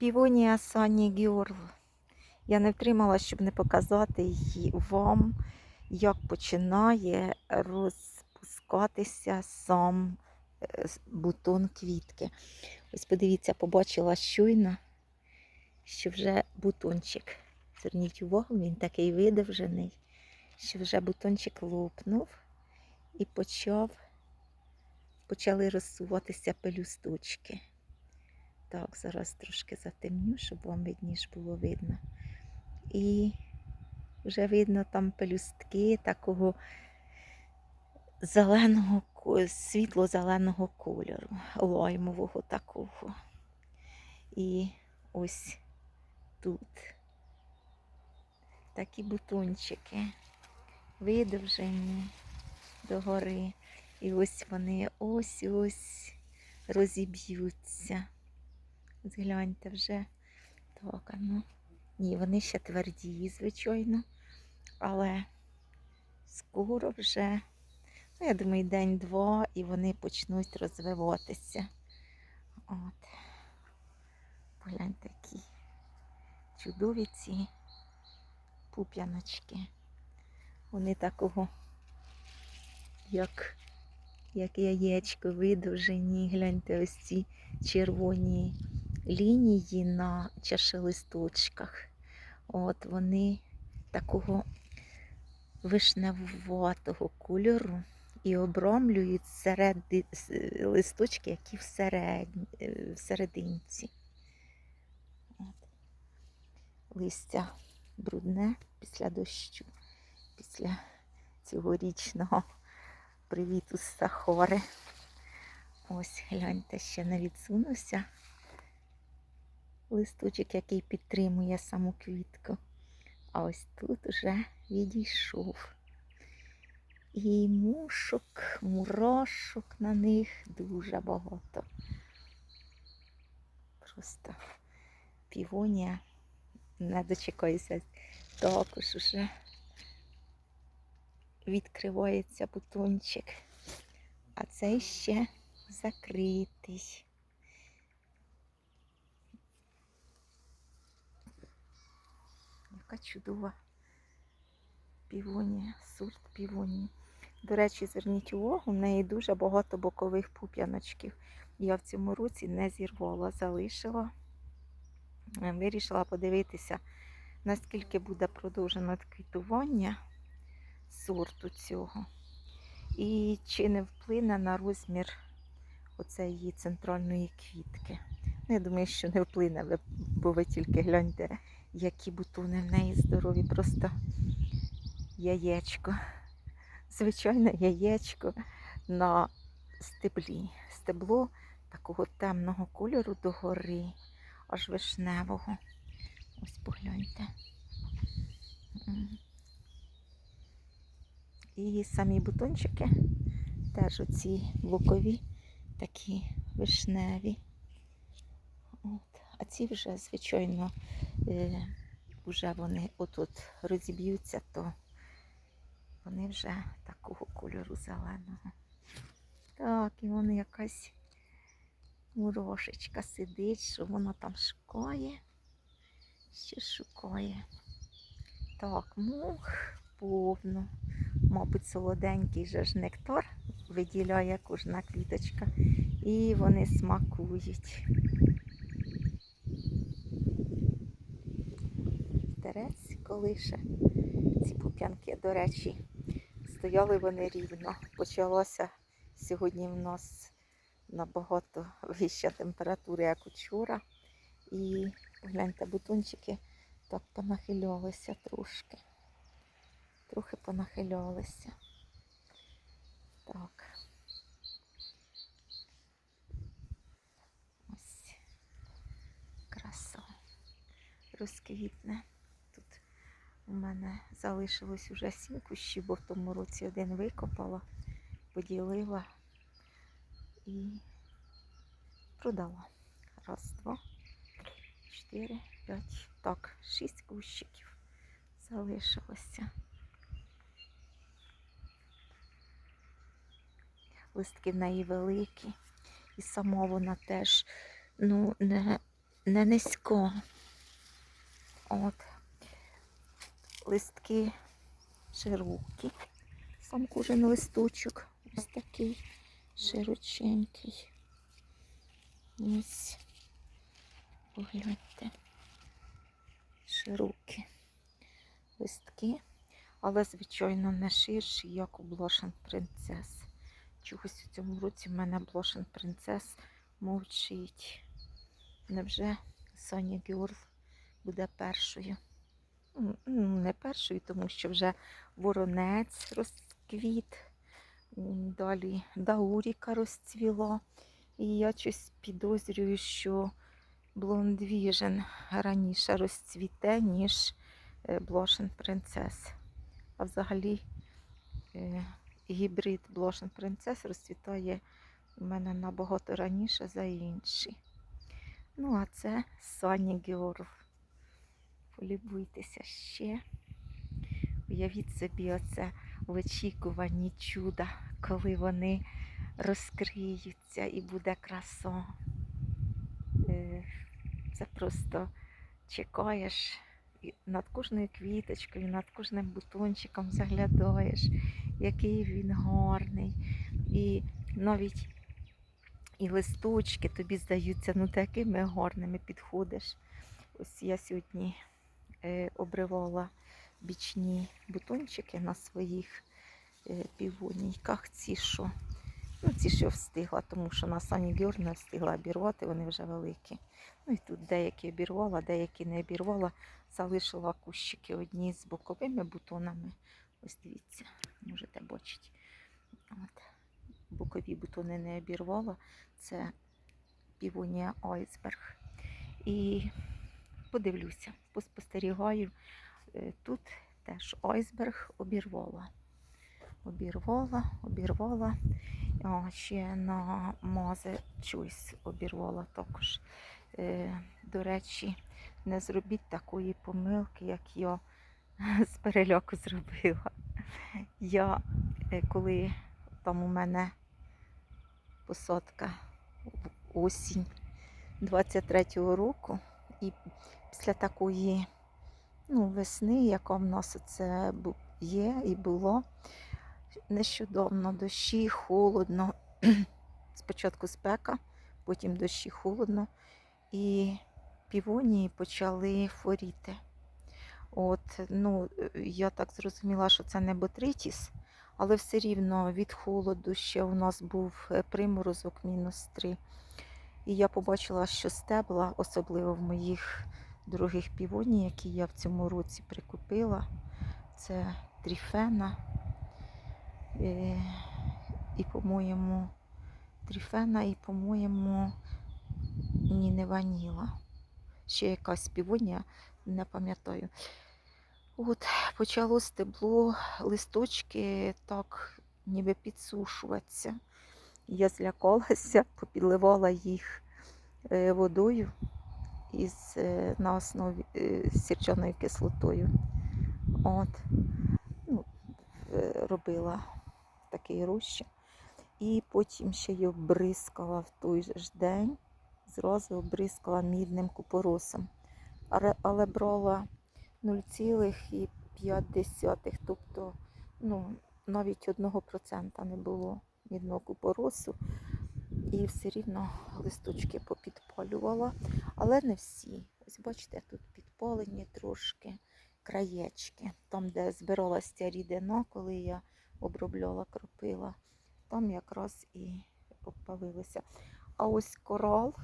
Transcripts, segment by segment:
Півонія Сані Гіорл. Я не втримала, щоб не показати її вам, як починає розпускатися сам е, бутон квітки. Ось подивіться, побачила щойно, що вже бутончик. Зверніть увагу, він такий видовжений, що вже бутончик лопнув і почав, почали розсуватися пелюсточки. Так, зараз трошки затемню, щоб вам видніше було видно. І вже видно там пелюстки такого зеленого, світло-зеленого кольору, лаймового такого. І ось тут такі бутончики видовжені догори. І ось вони ось-ось розіб'ються. Згляньте вже. Так, ну. Ні, вони ще тверді, звичайно. Але скоро вже, ну, я думаю, день-два, і вони почнуть розвиватися. От. Погляньте, які чудові ці пуп'яночки. Вони такого, як, як яєчко видовжені. Гляньте, ось ці червоні лінії на чашелисточках. От вони такого вишневуватого кольору і обрамлюють середи, листочки, які всеред, е, всерединці. От. Листя брудне після дощу, після цьогорічного привіту з Сахори. Ось гляньте, ще не відсунувся листочок, який підтримує саму квітку. А ось тут вже відійшов. І мушок, мурашок на них дуже багато. Просто півонія не дочекаюся. Також уже відкривається бутончик. А цей ще закритий. Яка чудова півонія, сорт півонії. До речі, зверніть увагу, в неї дуже багато бокових пуп'яночків. Я в цьому році не зірвала, залишила. Вирішила подивитися, наскільки буде продовжено квітування сорту цього. І чи не вплине на розмір оцеї центральної квітки. Ну, я думаю, що не вплине, бо ви тільки гляньте, які бутони в неї здорові, просто яєчко. Звичайне яєчко на стеблі. Стебло такого темного кольору догори, аж вишневого. Ось погляньте. І самі бутончики теж оці бокові, такі вишневі. А ці вже, звичайно, е, вже вони отут розіб'ються, то вони вже такого кольору зеленого. Так, і вон якась мурошечка сидить, що вона там шукає. Що шукає. Так, мух повно. Мабуть, солоденький же ж нектар виділяє кожна квіточка. І вони смакують. Терець колише. Ці пуп'янки, до речі, стояли вони рівно. Почалося сьогодні в нас набагато вища температура, як учора. І гляньте, бутончики так понахилялися трошки. Трохи понахилялися. Так. Ось краса розквітне. У мене залишилось уже сім кущів, бо в тому році один викопала, поділила і продала. Раз, два, чотири, п'ять. Так, шість кущиків залишилося. Листки в неї великі. І сама вона теж ну, не не низько. От. Листки широкі. Сам кожен листочок ось такий широченький. Ось. Погляньте. Широкі листки, але, звичайно, не ширші, як у Блошен Принцес. Чогось у цьому році в мене Блошен Принцес мовчить. Невже Соня Гюрл буде першою? Ну, не першою, тому що вже воронець розквіт, далі дауріка розцвіло. І я щось підозрюю, що блондвіжен раніше розцвіте, ніж Блошен Принцес. А взагалі е, гібрид Блошен Принцес розцвітає у мене набагато раніше за інші. Ну, а це Сані Георг. Полюбуйтеся ще. Уявіть собі, оце в очікуванні чуда, коли вони розкриються і буде краса. Е, Це просто чекаєш над кожною квіточкою, над кожним бутончиком заглядаєш, який він гарний. І навіть і листочки тобі здаються ну такими гарними підходиш. Ось я сьогодні обривала бічні бутончики на своїх е, півонійках. Ці що, ну ці що встигла, тому що на Сані Гюр не встигла обірвати, вони вже великі. Ну і тут деякі обірвала, деякі не обірвала. Залишила кущики одні з боковими бутонами. Ось дивіться, можете бачити. От. Бокові бутони не обірвала. Це півонія айсберг. І подивлюся, поспостерігаю. Е, Тут теж айсберг обірвала. Обірвала, обірвала. А ще на мазе Choice обірвала також. Е, До речі, не зробіть такої помилки, як я з переляку зробила. Я е, коли там у мене посадка осінь 23-го року, і після такої ну, весни, яка в нас це є і було, нещодавно дощі, холодно. Спочатку спека, потім дощі холодно. І півонії почали хворіти. От, ну, е, я так зрозуміла, що це не ботритіс, але все рівно від холоду ще у нас був е, приморозок мінус 3. І я побачила, що стебла, особливо в моїх дорогих півоній, які я в цьому році прикупила, це тріфена. Е, І, по-моєму, тріфена, і, по-моєму, ні, не ваніла. Ще якась півонія, не пам'ятаю. От, почало стебло, листочки так ніби підсушуватися. Я злякалася, попідливала їх е, водою із, е, на основі е, з сірчаною кислотою. От. Ну, е, робила такий розчин. І потім ще й обрискала в той же ж день, зразу обрискала мідним купоросом. Але, але брала 0,5, тобто ну, навіть 1% не було мідного купоросу. І все рівно листочки попідпалювала, але не всі. Ось бачите, тут підпалені трошки краєчки. Там, де збиралася рідина, коли я обробляла кропила, там якраз і обпалилися. А ось корал,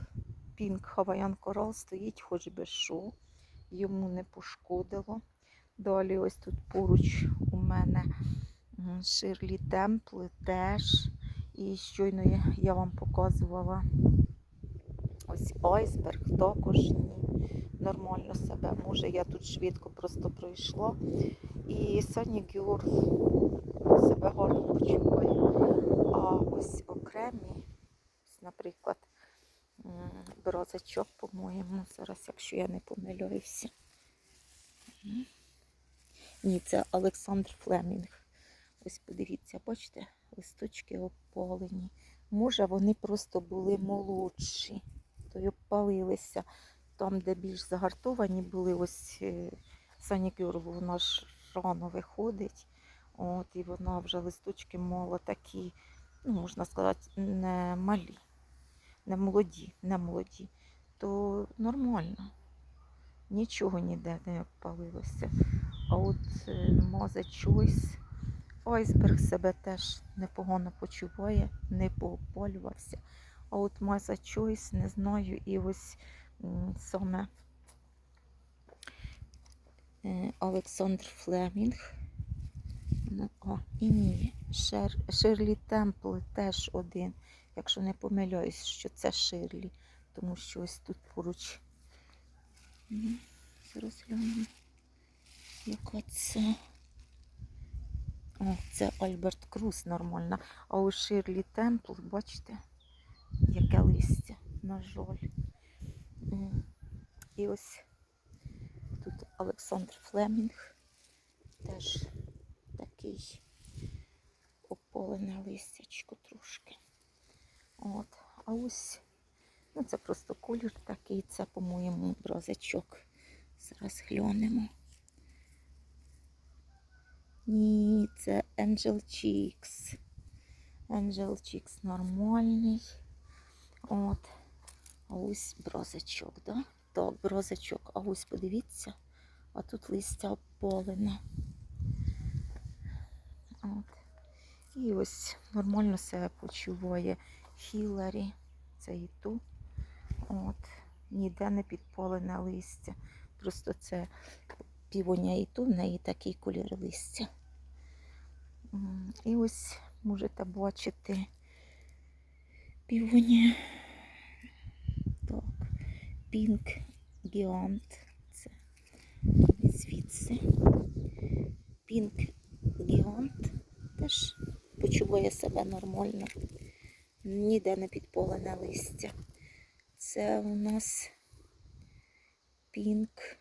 пінк хаваян корал стоїть хоч би що, йому не пошкодило. Далі ось тут поруч у мене Ширлі Темпли теж. І щойно я- вам показувала ось айсберг також нормально себе. Може, я тут швидко просто пройшла. І Сані Гюр себе гарно почуває. А ось окремі, наприклад, м, бразачок, по-моєму, зараз, якщо я не помиляюся. М. Ні, це Олександр Флемінг. Ось подивіться, бачите, листочки опалені. Може, вони просто були молодші, то й обпалилися. там, де більш загартовані були, ось е, санікюр, вона ж рано виходить. От, і вона вже листочки мало такі, ну, можна сказати, не малі, не молоді, не молоді. То нормально. Нічого ніде не палилося. А от е, Маза Choice, айсберг себе теж непогано почуває, не поопалювався. А от Choice, не знаю, і ось саме е, Олександр Флемінг. Ну, О, і ні, Шер, Ширлі Темпл теж один. Якщо не помиляюсь, що це Ширлі, тому що ось тут поруч. Зараз глянемо. Яка це? О, це Альберт Круз нормально. А у Ширлі Темпл, бачите, яке листя, на жаль. І ось тут Олександр Флемінг. Теж такий ополене листячко трошки. От. А ось, ну це просто колір такий, це, по-моєму, бразачок. Зараз глянемо. Ні, це Angel Cheeks. Angel Cheeks нормальний. От. Ось брозачок, да? Так, брозачок. А ось подивіться, а тут листя ополене. От. І ось нормально себе почуває Хіларі. Це і ту. От. Ніде не підпалене листя. Просто це півоня і ту, в неї такий колір листя. І ось можете бачити півоня. Так, Pink Giant. Це звідси. Pink Giant теж почуває себе нормально. Ніде не підполене листя. Це у нас Pink.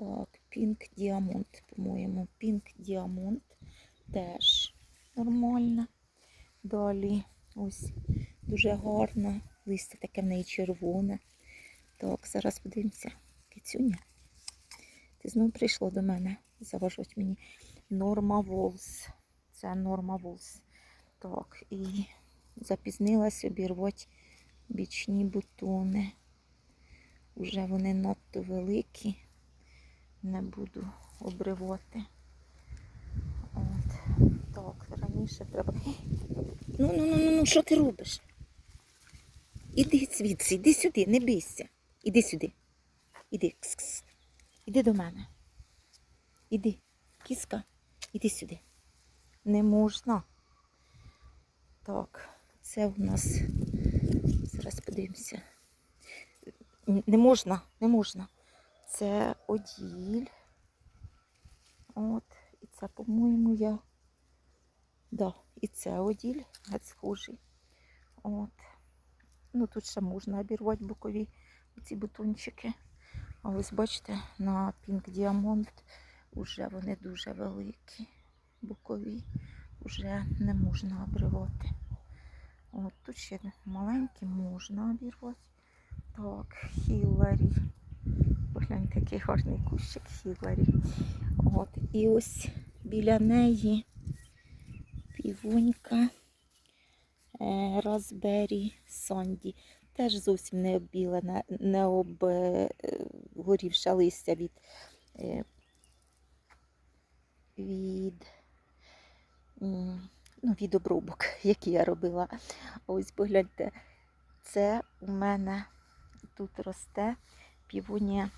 Так, Pink Diamond, по-моєму. Pink Diamond теж нормально. Далі ось дуже гарно. Листя таке в неї червоне. Так, зараз подивимося. Кицюня. Ти знову прийшла до мене заважати мені. Норма Волс. Це Норма Волс. Так, і запізнилась обірвати бічні бутони. Уже вони надто великі. Не буду обривати. От. Так, раніше треба. Ну, ну, ну, ну, ну, що ти робиш? Іди звідси, іди сюди, не бійся. Іди сюди. Іди. Кс-кс. Іди до мене. Іди. Кіска, іди сюди. Не можна. Так, це у нас. Зараз подивимося. Не можна, не можна. Це оділь. От. І це, по-моєму, я. Да, і це оділь, геть схожий. От. Ну, тут ще можна обірвати бокові ці бутончики. А ось бачите, на Pink Diamond вже вони дуже великі, бокові, вже не можна обривати. От тут ще маленькі можна обірвати. Так, Хіларі. Погляньте, який гарний кущик Хіларі. От, і ось біля неї е, Raspberry Сонді. Теж зовсім не оббілена, не обгорівша листя від, е, від, ну, від обробок, які я робила. Ось погляньте, це у мене тут росте півонія,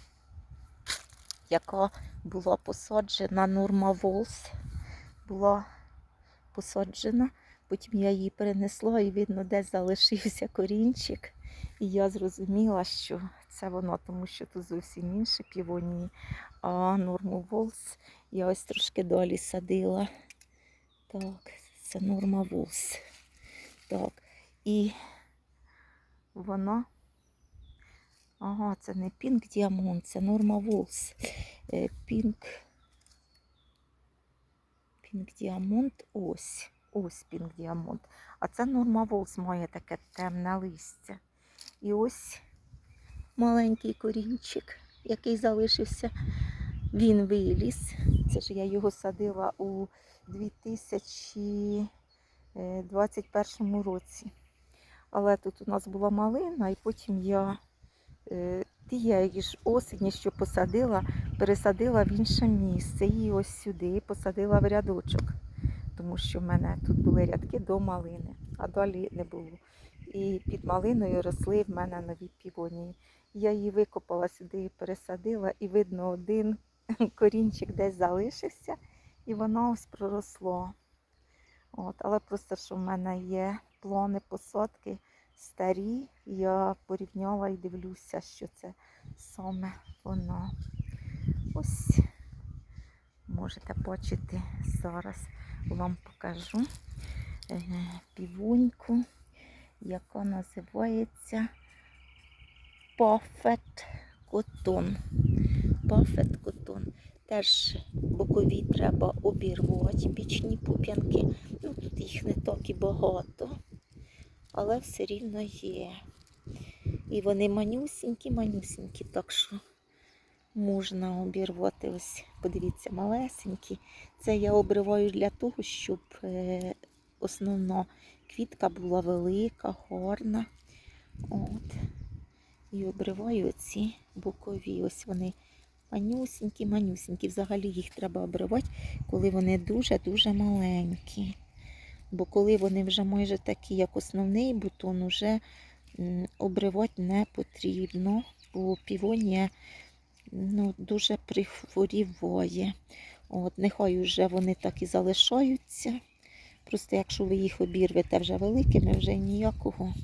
яка була посаджена Норма Волс. Була посаджена. Потім я її перенесла і видно, де залишився корінчик. І я зрозуміла, що це воно, тому що тут зовсім інші півонії. А норму Волс я ось трошки далі садила. Так, це норма Волс. Так. І воно. Ага, це не Pink Diamond, це норма Волс. Е, Pink. Pink Diamond ось. Ось Pink Diamond. А це Норма Волс має таке темне листя. І ось маленький корінчик, який залишився. Він виліз. Це ж я його садила у 2021 році. Але тут у нас була малина, і потім я е, тієї ж осені, що посадила, пересадила в інше місце. І ось сюди посадила в рядочок. Тому що в мене тут були рядки до малини, а далі не було. І під малиною росли в мене нові півонії. Я її викопала сюди і пересадила, і видно, один корінчик десь залишився, і воно ось проросло. От, але просто що в мене є плони посадки старі, я порівняла і дивлюся, що це саме воно. Ось можете бачити зараз вам покажу е, півоньку, яка називається Пафет Котон. Пафет Котон. Теж бокові треба обірвати бічні пуп'янки. Ну, тут їх не так і багато, але все рівно є. І вони манюсінькі, манюсінькі, так що можна обірвати. Ось, подивіться, малесенькі. Це я обриваю для того, щоб е, основна квітка була велика, гарна. От. І обриваю ці бокові. Ось вони манюсінькі, манюсінькі. Взагалі їх треба обривати, коли вони дуже-дуже маленькі. Бо коли вони вже майже такі, як основний бутон, вже обривати не потрібно, бо півонія ну, дуже прихворіває. От, нехай вже вони так і залишаються. Просто якщо ви їх обірвете вже великими, вже ніякого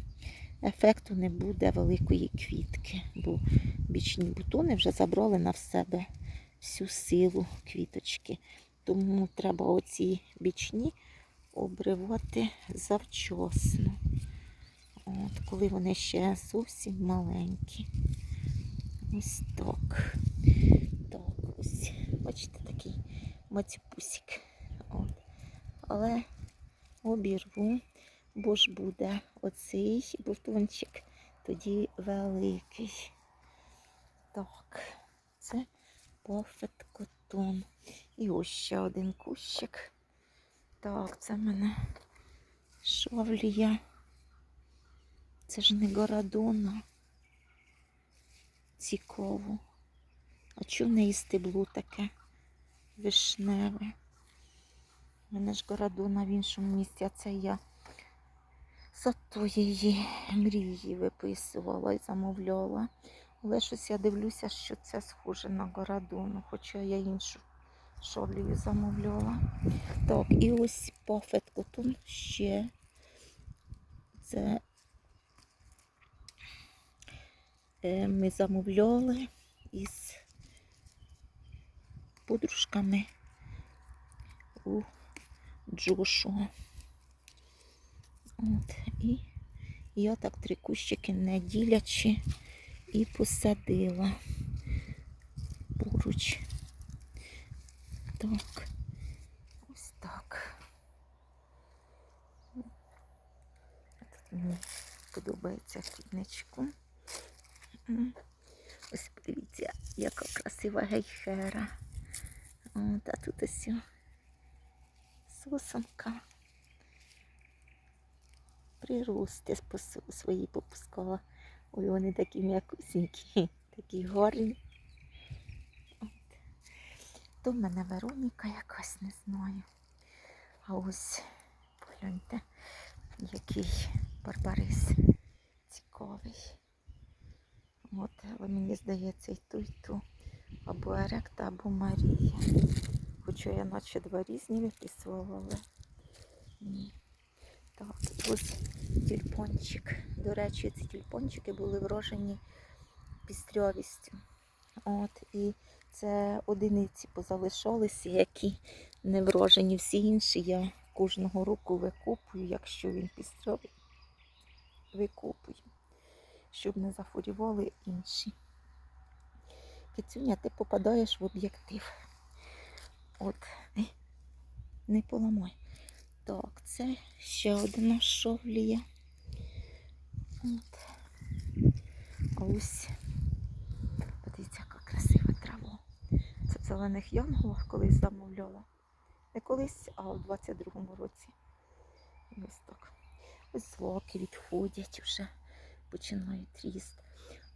ефекту не буде великої квітки, бо бічні бутони вже забрали на себе всю силу квіточки. Тому треба оці бічні обривати завчасно. От, коли вони ще зовсім маленькі. Ось так. Так, ось, бачите, такий мацюпусик. От. Але обірву, бо ж буде оцей бутончик тоді великий. Так, це пофет котон. І ось ще один кущик. Так, це в мене шовлія. Це ж не горадона. Цікаво. А чого в неї стебло таке вишневе? У мене ж горадона в іншому місці, а це я зато її мрії виписувала і замовляла. Але щось я дивлюся, що це схоже на горадону, хоча я іншу шовлію замовляла. Так, і ось пафет котон ще. Це е, ми замовляли із подружками у Джошуа. От, і я так три кущики не ділячи і посадила поруч. Так, ось так. Тут мені подобається квітничку. М. Ось подивіться, яка красива гейхера. От, а тут ось сосенка. Прирости свої попускала. Ой, вони такі м'якусінькі, такі гарні. То в мене Вероніка якась, не знаю. А ось погляньте, який барбарис цікавий. От, але мені здається, і ту, і ту. Або Еректа, або Марія. Хоча я наче два різні виписувала, ні. Так, ось тюльпончик. До речі, ці тюльпончики були врожені пістрьовістю. От, і це одиниці позалишалися, які не врожені. Всі інші я кожного року викопую, якщо він пістрьовий, викопую, щоб не захворювали інші. Кицюня, ти попадаєш в об'єктив. От, не поламай. Так, це ще одна шовлія. От. А ось зелених янголах колись замовляла. Не колись, а в 22-му році. Ось так. Ось злаки відходять вже, починають ріст.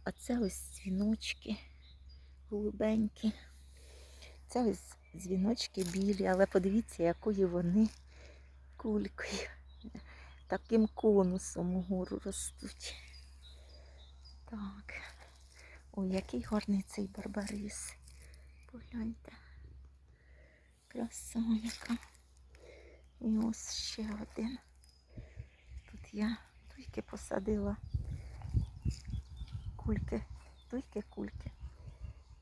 А це ось дзвіночки голубенькі. Це ось дзвіночки білі, але подивіться, якою вони кулькою. Таким конусом угору ростуть. Так. Ой, який гарний цей барбарис. Погляньте. Краса. І ось ще один. Тут я тільки посадила кульки, тільки кульки.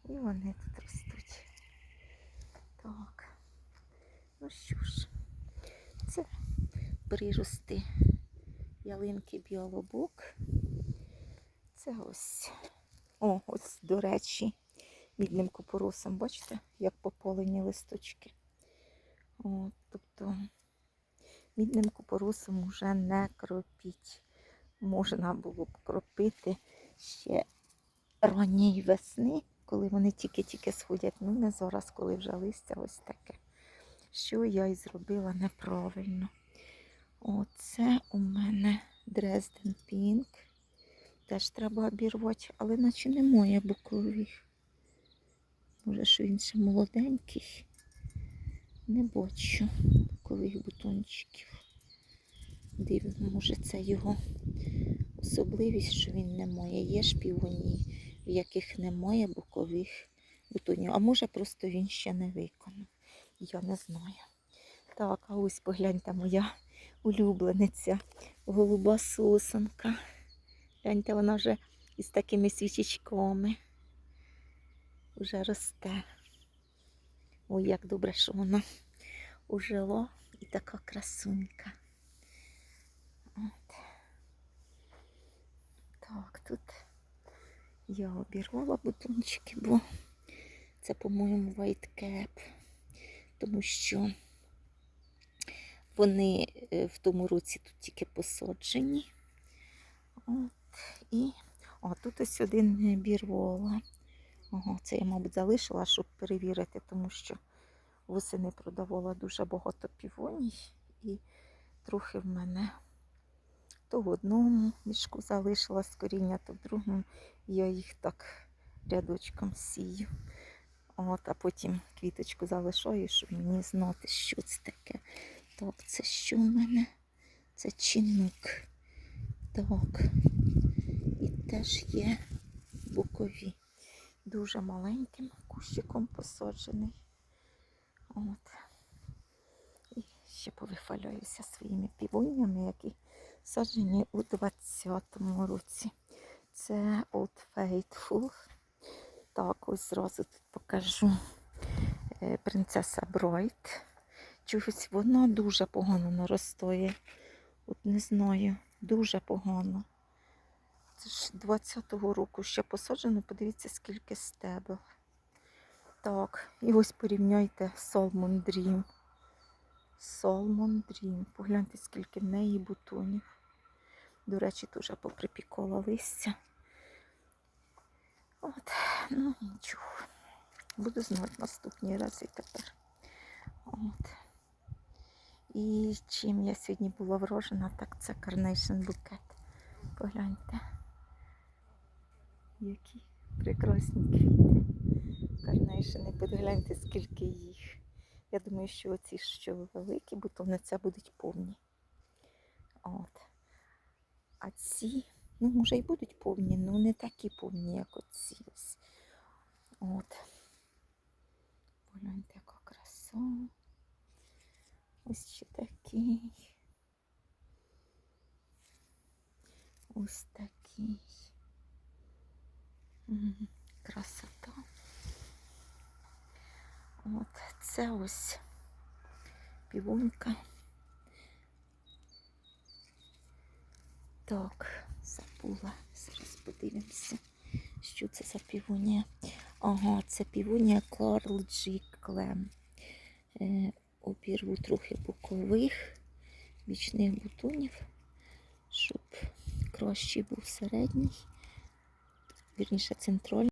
І вони тут ростуть. Так. Ну що ж, це прирости ялинки біолобок. Це ось. О, ось, до речі, мідним купоросом, бачите, як пополені листочки. О, тобто мідним купоросом вже не кропіть. Можна було б кропити ще ранньої весни, коли вони тільки-тільки сходять. Ну, не зараз, коли вже листя ось таке. Що я і зробила неправильно. Оце у мене Дрезден Пінк. Теж треба обірвати, але наче немає бокових. Може, що він ще молоденький. Не бачу бокових бутончиків. Дивно, може це його особливість, що він не має. Є ж півоні, в яких немає бокових бутонів. А може просто він ще не виконав. Я не знаю. Так, а ось погляньте моя улюблениця, голуба сосенка. Гляньте, вона вже із такими свічечками вже росте. Ой, як добре, що вона ужила і така красунька. От. Так, тут я обірвала бутончики, бо це, по-моєму, cap, тому що вони е, в тому році тут тільки посаджені. От, і о, тут ось один бірвола. Ого, це я, мабуть, залишила, щоб перевірити, тому що восени продавала дуже багато півоній і трохи в мене то в одному мішку залишила з коріння, то в другому я їх так рядочком сію. От, а потім квіточку залишаю, щоб мені знати, що це таке. Так, це що в мене? Це чинук. Так. І теж є бокові. Дуже маленьким кущиком посаджений. От. І ще повифаляюся своїми півонями, які саджені у 20-му році. Це Old Faithful. Так, ось зразу тут покажу е, принцеса Бройт. Чогось вона дуже погано наростає. От не знаю, дуже погано. Це ж 20-го року ще посаджено, подивіться, скільки стебел. Так, і ось порівняйте Solomon Dream. Solomon Dream. Погляньте, скільки в неї бутонів. До речі, дуже поприпікала листя. От, ну нічого. Буду знати наступні рази тепер. От. І чим я сьогодні була вражена, так це Carnation букет. Погляньте. Які прекрасні квіти. Карнейшини, погляньте, скільки їх. Я думаю, що оці що великі бутони, це будуть повні. От. А ці, ну, може, і будуть повні, але не такі повні, як оці. От. Погляньте, яка краса. Ось ще такий. Ось такий. Красота. От це ось півонька. Так, забула. Зараз подивимося, що це за півонія. Ага, це півонія Карл Джі Клем. Е, обірву трохи бокових бічних бутонів, щоб кращий був середній, вірніше центральний.